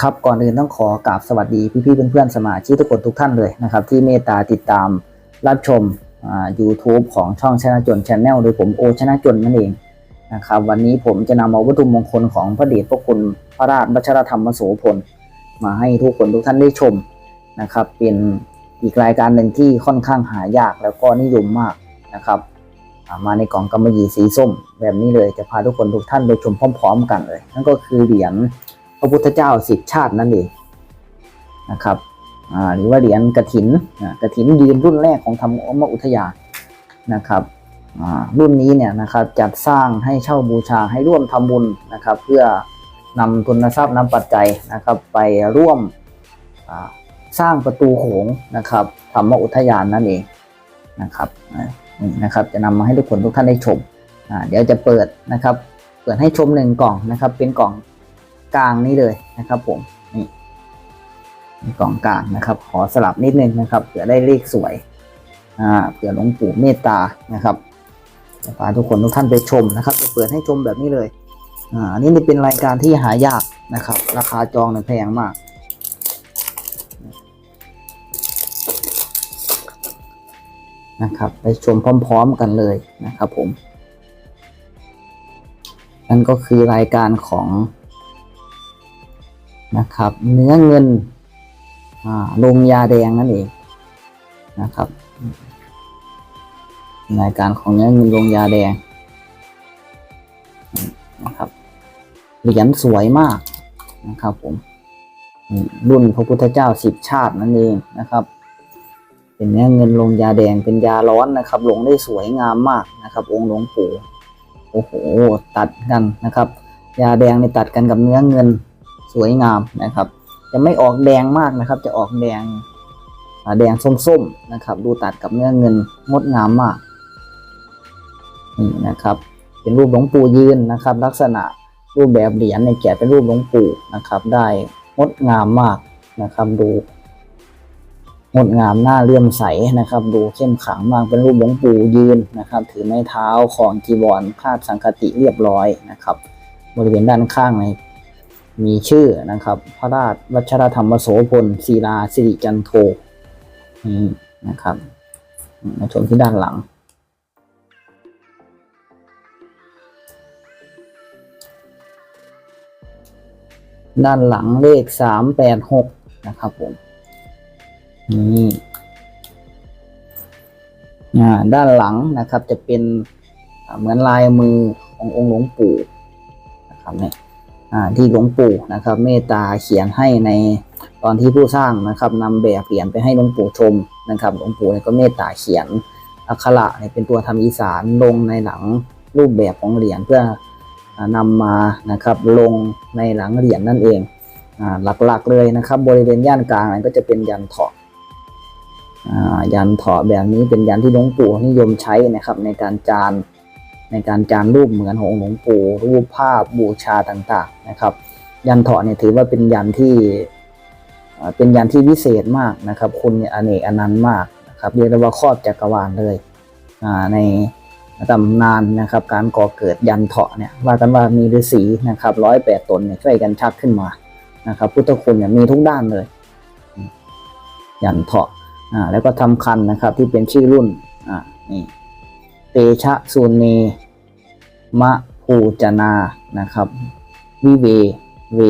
ครับก่อนอื่นต้องขอกราบสวัสดีพี่ๆเพื่อนๆสมาชิกทุกคนทุกท่านเลยนะครับ ที่เมตตาติดตามรับชมอ่า YouTube ของช่องชนะจนช n แนลโดยผมโอชนะจนนั่นเองนะครับวันนี้ผมจะนำเอาวัตถุมงคลของพระเดชพระคุณพระราชวัชรธรรมโสพลมาให้ทุกคนทุกท่านได้ชมนะครับ เป็นอีกรายการหนึ่งที่ค่อนข้างหายากแล้วก็นิยมมากนะครับ มาในกล่องกำมะหยี่สีส้ม แบบนี้เลยจะพาทุกคนทุกท่านไปชมพร้อม ๆ กันเลย นั่นก็คือเหรียญ พระพุทธเจ้าสิบชาตินั่นเองนะครับหรือว่าเหรียญกระถินอ่ากระถินยืนรุ่นแรกของธรรมอุทยานนะครับรุ่นนี้เนี่ยนะครับจัดสร้างให้เช่าบูชาให้ร่วมทำบุญนะครับ เพื่อนำทุนทรัพย์นำปัจจัยนะครับ ไปร่วมสร้างประตูโขงนะครับธรรมอุทยานนั่นเองนะครับนะครับ จะนำมาให้ทุกคนทุกท่านได้ชมเดี๋ยวจะเปิดนะครับ เปิดให้ชมหนึ่งกล่องนะครับ เป็นกล่อง กลางนี้เลยนะครับผมนี่กล่องกลางนะครับ ขอสลับนิดนึงนะครับเผื่อได้เลขสวยอ่าเผื่อหลวงปู่เมตตานะครับจะพาทุกคนทุกท่านไปชมนะครับ จะเปิดให้ชมแบบนี้เลยอ่าอันนี้นี่เป็นรายการที่หายากนะครับ ราคาจองเนี่ยแพงมากนะครับไปชมพร้อม ๆ กันเลยนะครับผม นั่นก็คือรายการของ นะครับ เนื้อเงินลงยาแดงนั่นเองนะครับรายการของเนื้อเงินลงยาแดงนะครับเหรียญสวยมากนะครับผมรุ่นพระพุทธเจ้าสิบชาตินั่นเองนะครับ เป็นเนื้อเงินลงยาแดงเป็นยาร้อนนะครับ ลงได้สวยงามมากนะครับ องค์หลวงปู่โอ้โหตัดกันนะครับ ยาแดงนี่ตัดกันกับเนื้อเงิน สวยงามนะครับ จะไม่ออกแดงมากนะครับ จะออกแดงแดงส้มๆนะครับ ดูตัดกับเนื้อเงินงดงามมากนี่นะครับ เป็นรูปหลวงปู่ยืนนะครับ ลักษณะรูปแบบเหรียญในแกะเป็นรูปหลวงปู่นะครับ ได้งดงามมากนะครับ ดูงดงามหน้าเลื่อมใสนะครับ ดูเข้มขลังมากเป็นรูปหลวงปู่ยืนนะครับ ถือไม้เท้าของจีวรคาดสังคติเรียบร้อยนะครับ บริเวณด้านข้างใน มีชื่อนะครับ พระราชวัชรธรรมโสพลศิลาสิริจันโทนี่นะครับมาชมที่ด้านหลัง ด้านหลังเลขสามแปดหกนะครับผมนี่อ่าด้านหลังนะครับจะเป็นเหมือนลายมือขององค์หลวงปู่นะครับเนี่ย ที่หลวงปู่นะครับ เมตตาเขียนให้ในตอนที่ผู้สร้างนะครับนำแบบเหรียญไปให้หลวงปู่ชมนะครับหลวงปู่ก็เมตตาเขียนอักขระเป็นตัวทำอีสานลงในหลังรูปแบบของเหรียญเพื่ออ่านำมานะครับลงในหลังเหรียญนั่นเองหลักๆเลยนะครับ บริเวณย่านกลางก็จะเป็นยันเถาะอ่ายันเถาะแบบนี้เป็นยันที่หลวงปู่นิยมใช้นะครับ ในการจาน ในการจานรูปเหมือนของหลวงปู่รูปภาพบูชาต่างๆนะครับ ยันเถาะเนี่ยถือว่าเป็นยันที่เป็นยันที่วิเศษมากนะครับคุณอเนกอนันต์มากนะครับเรียกได้ว่าครอบจักรวาลเลยในตำนานนะครับการก่อเกิดยันเถาะเนี่ยว่ากันว่ามีฤาษีนะครับร้อยแปดตนเนี่ยช่วยกันชักขึ้นมานะครับ พุทธคุณเนี่ยมีทุกด้านเลย ยันเถาะอ่าแล้วก็ทำคันนะครับที่เป็นชื่อรุ่นอ่านี่ เตชะสุเนมะภูจนานะครับ วิเวเว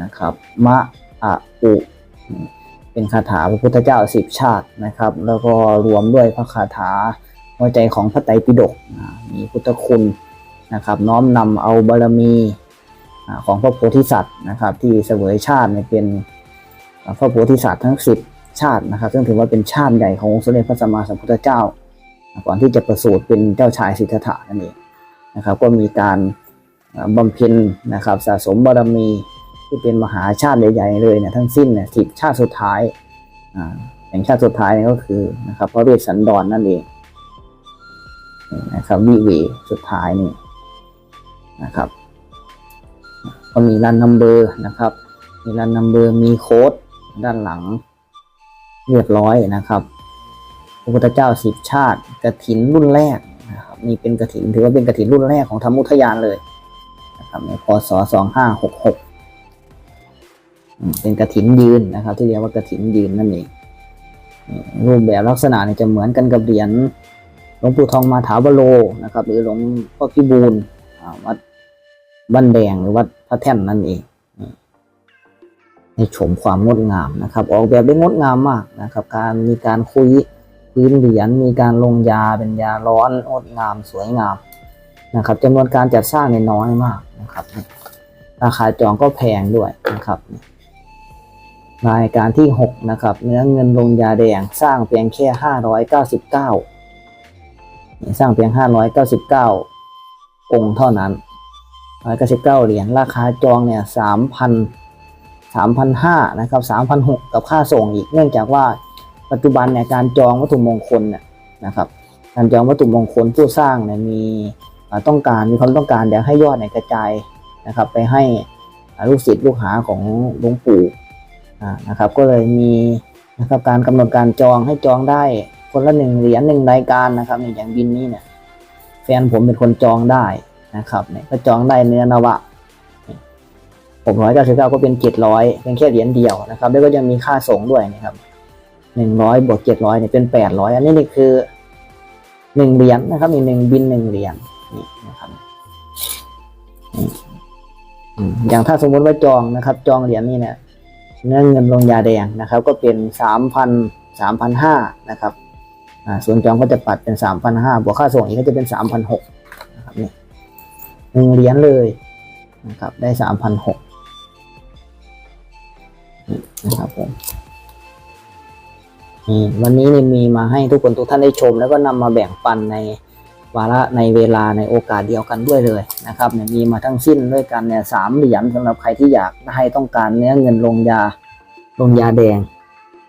นะครับมะอะอุเป็นคาถาพระพุทธเจ้าสิบชาตินะครับ แล้วก็รวมด้วยพระคาถาหัวใจของพระไตรปิฎกมีพุทธคุณนะครับ น้อมนำเอาบารมีของพระโพธิสัตว์นะครับ ที่เสวยชาติเป็นพระโพธิสัตว์ทั้งสิบ ชาตินะครับ ซึ่งถือว่าเป็นชาติใหญ่ขององค์สมเด็จพระสัมมาสัมพุทธเจ้า ก่อนที่จะประสูติเป็นเจ้าชายสิทธัตถะนั่นเองนะครับ ก็มีการบำเพ็ญนะครับสะสมบารมีที่เป็นมหาชาติใหญ่ๆเลยเนี่ยทั้งสิ้นเนี่ยสิบชาติสุดท้ายอ่าแห่งชาติสุดท้ายนี่ก็คือนะครับพระเวสสันดรนนั่นเองนี่นะครับวิเวสุดท้ายนี่นะครับก็มีรันนัมเบอร์นะครับ มีรันนัมเบอร์มีโค้ดด้านหลัง เรียบร้อยนะครับพระพุทธเจ้าสิบชาติกระถินรุ่นแรกนะครับนี่เป็นกระถินถือว่าเป็นกระถินรุ่นแรกของธรรมุทยานเลยนะครับในพศสองห้าหกหกเป็นกระถินยืนนะครับ ที่เรียกว่ากระถินยืนนั่นเองรูปแบบลักษณะเนี่ยจะเหมือนกันกับเหรียญหลวงปู่ทองมาถาวโรนะครับ หรือหลวงพ่อพิบูลวัดบ้านแดงหรือวัดพระแท่นนั่นเอง ให้ชมความงดงามนะครับ ออกแบบได้งดงามมากนะครับ การมีการคุยพื้นเหรียญมีการลงยาเป็นยาร้อนงดงามสวยงามนะครับจำนวนการจัดสร้างเนี่ยน้อยมากนะครับ ราคาจองก็แพงด้วยนะครับรายการที่ 6 นะครับ เนื้อเงินลงยาแดงสร้างเพียงแค่ 599สร้างเพียง 599 องค์เท่านั้น 199 เหรียญราคาจองเนี่ย3,000 3,500นะครับ3,600 กับค่าส่งอีก เนื่องจากว่าปัจจุบันเนี่ยการจองวัตถุมงคลเนี่ยนะครับการจองวัตถุมงคลผู้สร้างเนี่ยมีต้องการมีความต้องการอยากให้ยอดเนี่ยกระจายนะครับ ไปให้ลูกศิษย์ลูกหาของหลวงปู่นะครับ ก็เลยมีนะครับการกำหนดการจองให้จองได้คนละหนึ่งเหรียญหนึ่งรายการนะครับอย่างบินนี้เนี่ยแฟนผมเป็นคนจองได้นะครับเนี่ยก็จองได้เนื้อนวะ หกร้อยเก้าสิบเก้าก็เป็นเจ็ดร้อยเป็นแค่เหรียญเดียวนะครับ แล้วก็ยังมีค่าส่งด้วยนะครับหนึ่งร้อยบวกเจ็ดร้อยเนี่ยเป็นแปดร้อยอันนี้นี่คือหนึ่งเหรียญนะครับมีหนึ่งบินหนึ่งเหรียญนี่นะครับอย่างถ้าสมมติว่าจองนะครับ จองเหรียญนี่เนี่ยเนื้อเงินลงยาแดงนะครับ ก็เป็นสามพันสามพันห้านะครับส่วนจองก็จะปัดเป็นสามพันห้าบวกค่าส่งอีกก็จะเป็นสามพันหกนะครับนี่หนึ่งเหรียญเลยนะครับได้สามพั นะครับผมวันนี้นี่มีมาให้ทุกคนทุกท่านได้ชม แล้วก็นำมาแบ่งปันในวาระในเวลาในโอกาสเดียวกันด้วยเลยนะครับเนี่ยมีมาทั้งสิ้นด้วยกันเนี่ยสามเหรียญสำหรับใครที่อยากได้ต้องการเนื้อเงินลงยาลงยาแดง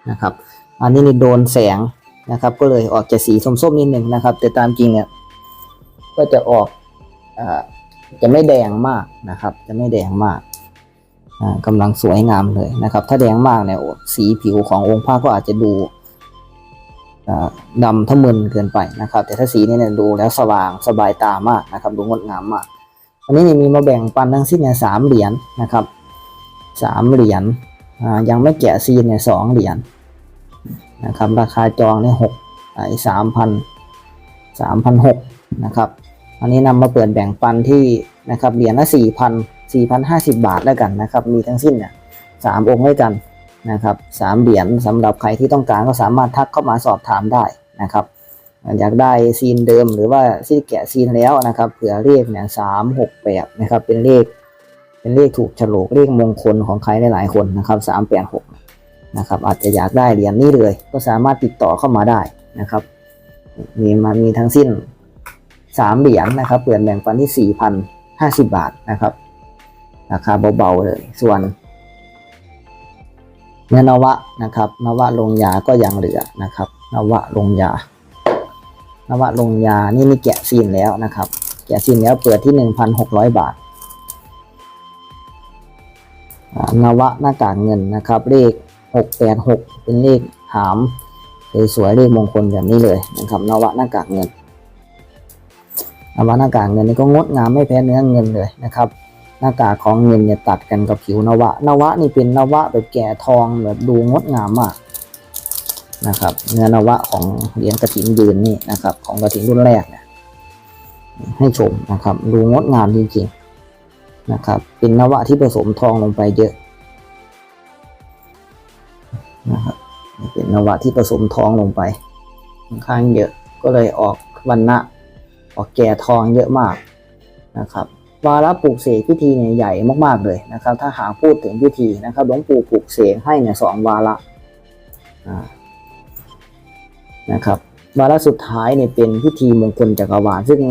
นะครับ อันนี้นี่โดนแสงนะครับ ก็เลยออกจะสีส้มๆนิดหนึ่งนะครับ แต่ตามจริงเนี่ยก็จะออกอจะไม่แดงมากนะครับ จะไม่แดงมาก กำลังสวยงามเลยนะครับ ถ้าแดงมากเนี่ยสีผิวขององค์พระก็อาจจะดูดำทะมึนเกินไปนะครับ แต่ถ้าสีนี้เนี่ยดูแล้วสว่างสบายตามากนะครับ ดูงดงามมากอันนี้นี่มีมาแบ่งปันทั้งสิ้นเนี่ยสามเหรียญนะครับสามเหรียญยังไม่แกะซีนเนี่ยสองเหรียญนะครับ ราคาจองเนี่ยหกไอ้สามพันสามพันหกนะครับ อันนี้นำมาเปิดแบ่งปันที่นะครับเหรียญละสี่พัน สี่พันห้าสิบาทแล้วกันนะครับ มีทั้งสิ้นเนี่ยสามองค์ด้วยกันนะครับสามเหรียญสำหรับใครที่ต้องการก็สามารถทักเข้ามาสอบถามได้นะครับ อยากได้ซีนเดิมหรือว่าซีแกะซีนแล้วนะครับเผื่อเลขเนี่ยสามหกแปดนะครับเป็นเลข เป็นเลขถูกฉลกเลขมงคลของใครหลายๆคนนะครับสามแปดหกนะครับอาจจะอยากได้เหรียญนี้เลย ก็สามารถติดต่อเข้ามาได้นะครับมีมามีทั้งสิ้นสามเหรียญนะครับเปลี่ยนแบ่งปันที่สี่พันห้าสิบาทนะครับ ราคาเบาๆเลย ส่วนเนื้อนวะนะครับ นวะลงยาก็ยังเหลือนะครับ นวะลงยา นวะลงยานี่นี่แกะซีนแล้วนะครับ แกะซีนแล้วเปิดที่หนึ่งพันหกร้อยบาทอ่านวะหน้ากากเงินนะครับ เลขหกแปดหกเป็นเลขหามสวยๆเลขมงคลแบบนี้เลยนะครับนวะหน้ากากเงินนวะหน้ากากเงินนี่ก็งดงามไม่แพ้เนื้อเงินเลยนะครับ หน้ากากของเงินเนี่ยตัดกันกับผิวนวะ นวะนี่เป็นนวะแบบแก่ทองแบบดูงดงามมากนะครับเนื้อนวะของเหรียญกระถินยืนนี่นะครับ ของกระถินรุ่นแรกเนี่ยให้ชมนะครับ ดูงดงามจริงๆนะครับ เป็นนวะที่ผสมทองลงไปเยอะนะครับเป็นนวะที่ผสมทองลงไปค่อนข้างเยอะก็เลยออกวันณะออกแก่ทองเยอะมากนะครับ วาระปลูกเสกพิธีเนี่ยใหญ่มากๆเลยนะครับ ถ้าหากพูดถึงพิธีนะครับหลวงปู่ปลูกเสกให้เนี่ยสองวาระอ่านะครับวาระสุดท้ายเนี่ยเป็นพิธีมงคลจักรวาลซึ่ง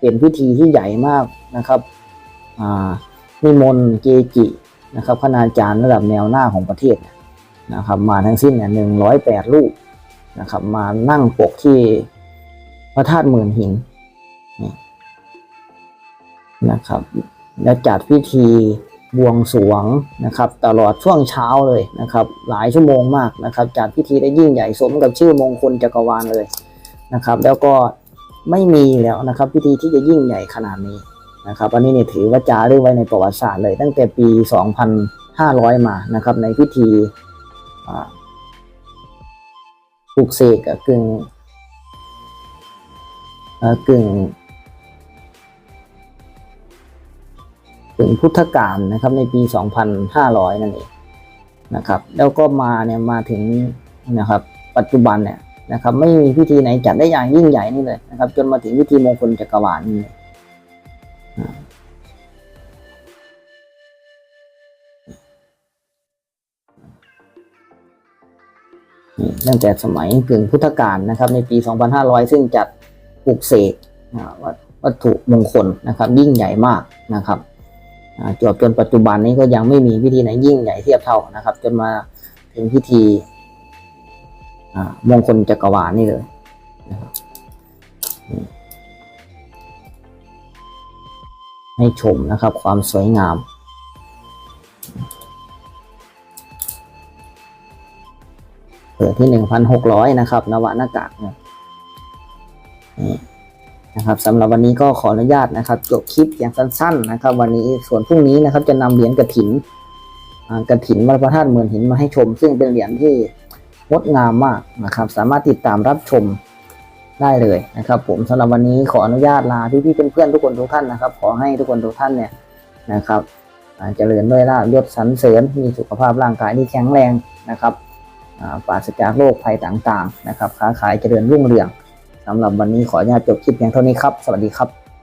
เป็นพิธีที่ใหญ่มากนะครับอ่านิมนต์เกจินะครับคณาจารย์ระดับแนวหน้าของประเทศนะครับ มาทั้งสิ้นเนี่ยหนึ่งร้อยแปดรูปนะครับ มานั่งปกที่พระธาตุหมื่นหิน นะครับ แล้วจัดพิธีบวงสรวงนะครับ ตลอดช่วงเช้าเลยนะครับ หลายชั่วโมงมากนะครับ จัดพิธีได้ยิ่งใหญ่สมกับชื่อมงคลจักรวาลเลยนะครับ แล้วก็ไม่มีแล้วนะครับ พิธีที่จะยิ่งใหญ่ขนาดนี้นะครับ อันนี้เนี่ยถือว่าจารึกไว้ในประวัติศาสตร์เลย ตั้งแต่ปี 2500 มานะครับ ในพิธีปลุกเสกกึ่งเอ่อกึ่ง กึ่งพุทธกาลนะครับในปี 2500 นั่นเองนะครับแล้วก็มาเนี่ยมาถึงนะครับปัจจุบันเนี่ยนะครับไม่มีพิธีไหนจัดได้อย่างยิ่งใหญ่นี่เลยนะครับ จนมาถึงพิธีมงคลจักรวาลนี่เลยนี่ตั้งแต่สมัยกึ่งพุทธกาลนะครับ ในปี 2500 ซึ่งจัดปลุกเสกวัตถุมงคลนะครับ ยิ่งใหญ่มากนะครับ จวบจนปัจจุบันนี้ก็ยังไม่มีพิธีไหนยิ่งใหญ่เทียบเท่านะครับ จนมาถึงพิธีมงคลจักรวาลนี่เลยนะครับให้ชมนะครับความสวยงามเปิดที่หนึ่งพันหกร้อยนะครับนวะหน้ากากเนี่ย นะครับสำหรับวันนี้ก็ขออนุญาตนะครับจบคลิปอย่างสั้นๆนะครับ วันนี้ส่วนพรุ่งนี้นะครับจะนำเหรียญกระถินอ่ากระถินวัดพระธาตุเมืองหินมาให้ชม ซึ่งเป็นเหรียญที่งดงามมากนะครับ สามารถติดตามรับชมได้เลยนะครับ ผมสำหรับวันนี้ขออนุญาตลาพี่ๆเพื่อนๆทุกคนทุกท่านนะครับ ขอให้ทุกคนทุกท่านเนี่ยนะครับเจริญด้วยลาภยศสรรเสริญมีสุขภาพร่างกายที่แข็งแรงนะครับปราศจากโรคภัยต่างๆนะครับค้าขายเจริญรุ่งเรือง สำหรับวันนี้ขออนุญาตจบคลิปเพียงเท่านี้ครับ สวัสดีครับ